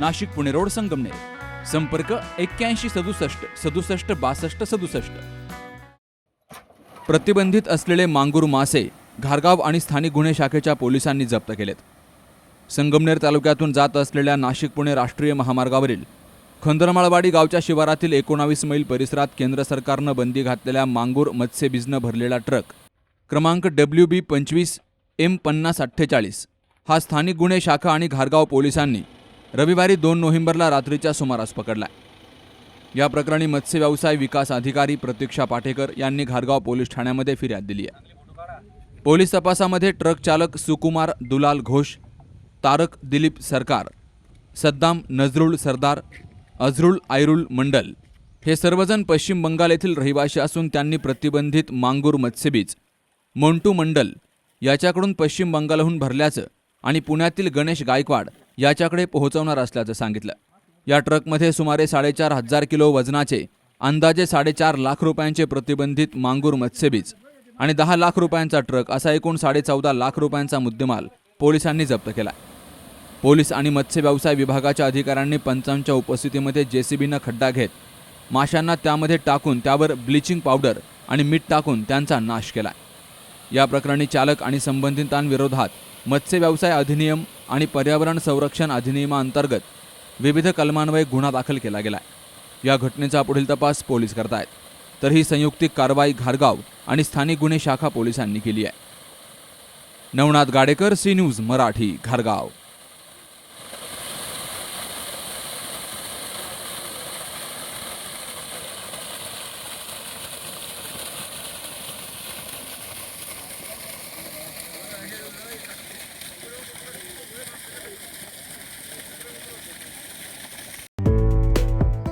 Nashik Pune road Sangamner. संपर्क एक्क्याऐंशी सदुसष्ट सदुसष्ट बासष्ट सदुसष्ट. प्रतिबंधित असलेले मांगूर मासे घारगाव आणि स्थानिक गुन्हे शाखेच्या पोलिसांनी जप्त केलेत. संगमनेर तालुक्यातून जात असलेल्या नाशिक पुणे राष्ट्रीय महामार्गावरील खंदरमाळवाडी गावच्या शिवारातील एकोणावीस मैल परिसरात केंद्र सरकारनं बंदी घातलेल्या मांगूर मत्स्यबीजनं भरलेला ट्रक क्रमांक डब्ल्यू बी पंचवीस एम पन्नास अठ्ठेचाळीस हा स्थानिक गुन्हे शाखा आणि घारगाव पोलिसांनी रविवारी दोन नोव्हेंबरला रात्रीच्या सुमारास पकडला या प्रकरणी मत्स्य व्यवसाय विकास अधिकारी प्रतीक्षा पाटेकर यांनी घारगाव पोलीस ठाण्यामध्ये फिर्याद दिली आहे. पोलीस तपासामध्ये ट्रक चालक सुकुमार दुलाल घोष तारक दिलीप सरकार सद्दाम नजरुल सरदार अझरुल आयरुल मंडल हे सर्वजण पश्चिम बंगाल येथील रहिवासी असून त्यांनी प्रतिबंधित मांगूर मत्स्यबीज मोंटू मंडल याच्याकडून पश्चिम बंगालहून भरल्याचं आणि पुण्यातील गणेश गायकवाड याच्याकडे पोहोचवणार असल्याचं सांगितलं. या ट्रकमध्ये सुमारे साडेचार हजार किलो वजनाचे अंदाजे साडेचार लाख रुपयांचे प्रतिबंधित मांगूर मत्स्यबीज आणि दहा लाख रुपयांचा ट्रक असा एकूण साडेचौदा लाख रुपयांचा मुद्देमाल पोलिसांनी जप्त केला. पोलीस आणि मत्स्य व्यवसाय विभागाच्या अधिकाऱ्यांनी पंचांच्या उपस्थितीमध्ये जेसीबीनं खड्डा घेत माशांना त्यामध्ये टाकून त्यावर ब्लिचिंग पावडर आणि मीठ टाकून त्यांचा नाश केला. या प्रकरणी चालक आणि संबंधितांविरोधात मत्स्य व्यवसाय अधिनियम आणि पर्यावरण संरक्षण अधिनियमाअंतर्गत विविध कलमान्वये गुन्हा दाखल केला गेला आहे या घटनेचा पुढील तपास पोलीस करत आहेत तर ही संयुक्तिक कारवाई घारगाव आणि स्थानिक गुन्हे शाखा पोलिसांनी केली आहे. Navnath Gadekar C news Marathi घारगाव.